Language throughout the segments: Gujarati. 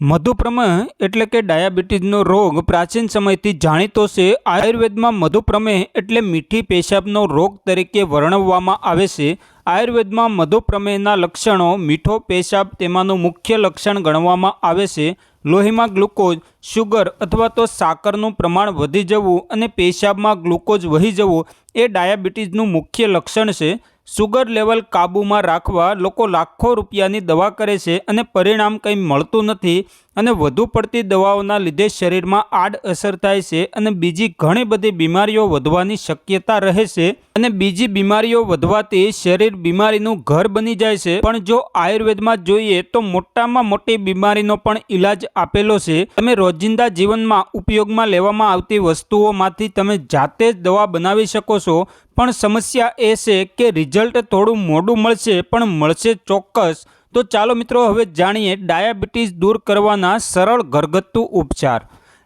મધુપ્રમેહ એટલે કે ડાયાબિટીસનો રોગ પ્રાચીન સમયથી જાણીતો છે. આયુર્વેદમાં મધુપ્રમેહ એટલે મીઠી પેશાબનો રોગ તરીકે વર્ણવવામાં આવે છે. આયુર્વેદમાં મધુપ્રમેહના લક્ષણો મીઠો પેશાબ તેમાંનું મુખ્ય લક્ષણ ગણવામાં આવે છે. લોહીમાં ગ્લુકોઝ, શુગર અથવા તો સાકરનું પ્રમાણ વધી જવું અને પેશાબમાં ગ્લુકોઝ વહી જવું એ ડાયાબિટીસનું મુખ્ય લક્ષણ છે. સુગર લેવલ કાબૂમાં રાખવા લોકો લાખો રૂપિયાની દવા કરે છે અને પરિણામ કંઈ મળતું નથી અને વધુ પડતી દવાઓના લીધે શરીરમાં આડઅસર થાય છે અને બીજી ઘણી બધી બીમારીઓ વધવાની શક્યતા રહે છે અને બીજી બીમારીઓ વધવાથી શરીર બીમારીનું ઘર બની જાય છે. પણ જો આયુર્વેદમાં જોઈએ તો મોટામાં મોટી બીમારીનો પણ ઈલાજ આપેલો છે. તમે રોજિંદા જીવનમાં ઉપયોગમાં લેવામાં આવતી વસ્તુઓમાંથી તમે જાતે જ દવા બનાવી શકો છો. પણ સમસ્યા એ છે કે રિઝલ્ટ થોડું મોડું મળશે, પણ મળશે ચોક્કસ. તો ચાલો મિત્રો હવે જાણીએ ડાયાબિટીસ દૂર કરવાના સરળ ઘરગથ્થુ ઉપચાર.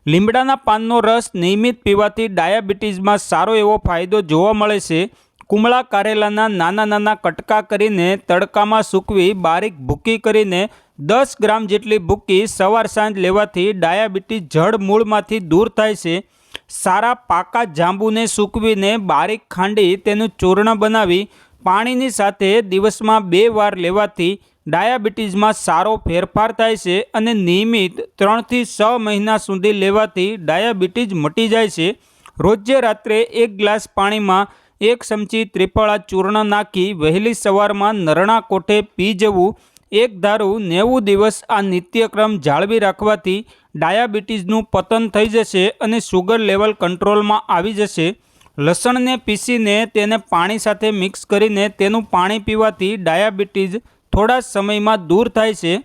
લીમડાના પાનનો રસ નિયમિત પીવાથી ડાયાબિટીસમાં સારો એવો ફાયદો જોવા મળે છે. કુમળા કારેલાના નાના નાના કટકા કરીને તડકામાં સૂકવી બારીક ભૂકી કરીને દસ ગ્રામ જેટલી ભૂકી સવાર સાંજ લેવાથી ડાયાબિટીસ જડ મૂળમાંથી દૂર થાય છે. સારા પાકા જાંબુને સૂકવીને બારીક ખાંડી તેનું ચૂર્ણ બનાવી પાણીની સાથે દિવસમાં બે વાર લેવાથી ડાયાબિટીસમાં સારો ફેરફાર થાય છે અને નિયમિત ત્રણથી છ મહિના સુધી લેવાથી ડાયાબિટીસ મટી જાય છે. રોજે રાત્રે એક ગ્લાસ પાણીમાં એક ચમચી ત્રિફળા ચૂર્ણ નાખી વહેલી સવારમાં નરણા કોઠે પી જવું, એક ધારું નેવું દિવસ આ નિત્યક્રમ જાળવી રાખવાથી ડાયાબિટીસનું પતન થઈ જશે અને સુગર લેવલ કંટ્રોલમાં આવી જશે. લસણને પીસીને તેને પાણી સાથે મિક્સ કરીને તેનું પાણી પીવાથી ડાયાબિટીસ થોડા સમયમાં દૂર થાય છે.